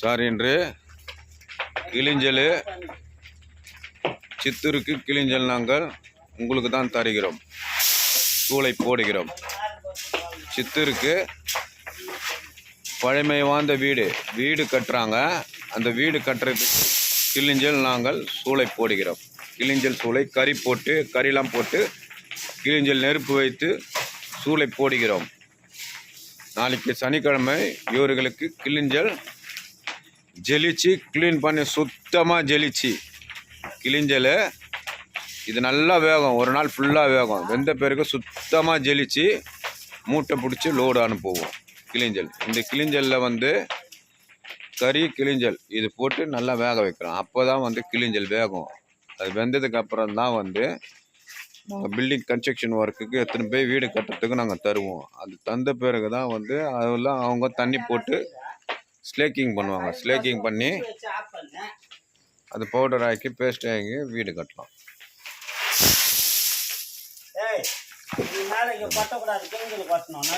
Sir இன்று கிளிஞ்சல் சித்தூருக்கு கிளிஞ்சல் நாங்கள் உங்களுக்கு தான் தருகிறோம். சூளை போடுகிறோம். சித்தூருக்கு பழமை வாய்ந்த வீடு வீடு கட்டுறாங்க. அந்த வீடு கட்டுறதுக்கு கிளிஞ்சல் நாங்கள் சூளை போடுகிறோம். கிளிஞ்சல் சூளை கறி போட்டு கறிலாம் போட்டு கிளிஞ்சல் நெருப்பு வைத்து சூளை போடுகிறோம். நாளைக்கு சனிக்கிழமை இவர்களுக்கு கிளிஞ்சல் ஜெலிச்சு க்ளீன் பண்ணி சுத்தமாக ஜெலிச்சு. கிளிஞ்சல் இது நல்லா வேகும். ஒரு நாள் ஃபுல்லாக வேகும். வெந்த பிறகு சுத்தமாக ஜெலிச்சு மூட்டை பிடிச்சி லோடு அனுப்புவோம். கிளிஞ்சல் இந்த கிளிஞ்சலில் வந்து கறி கிளிஞ்சல் இது போட்டு நல்லா வேக வைக்கிறோம். அப்போ தான் வந்து கிளிஞ்சல் வேகும். அது வெந்ததுக்கு அப்புறம் தான் வந்து நாங்கள் பில்டிங் கன்ஸ்ட்ரக்ஷன் ஒர்க்குக்கு எத்தனை போய் வீடு கட்டுறதுக்கு நாங்கள் தருவோம். அது தந்த பிறகு தான் வந்து அதெல்லாம் அவங்க தண்ணி போட்டு ஸ்லேக்கிங் பண்ணுவாங்க. ஸ்லேக்கிங் பண்ணி அது பவுடர் ஆக்கி பேஸ்ட் ஆக்கி வீடு கட்டலாம். மேலே இங்கே கொட்டக்கூடாது கிழங்குல கொட்டணும்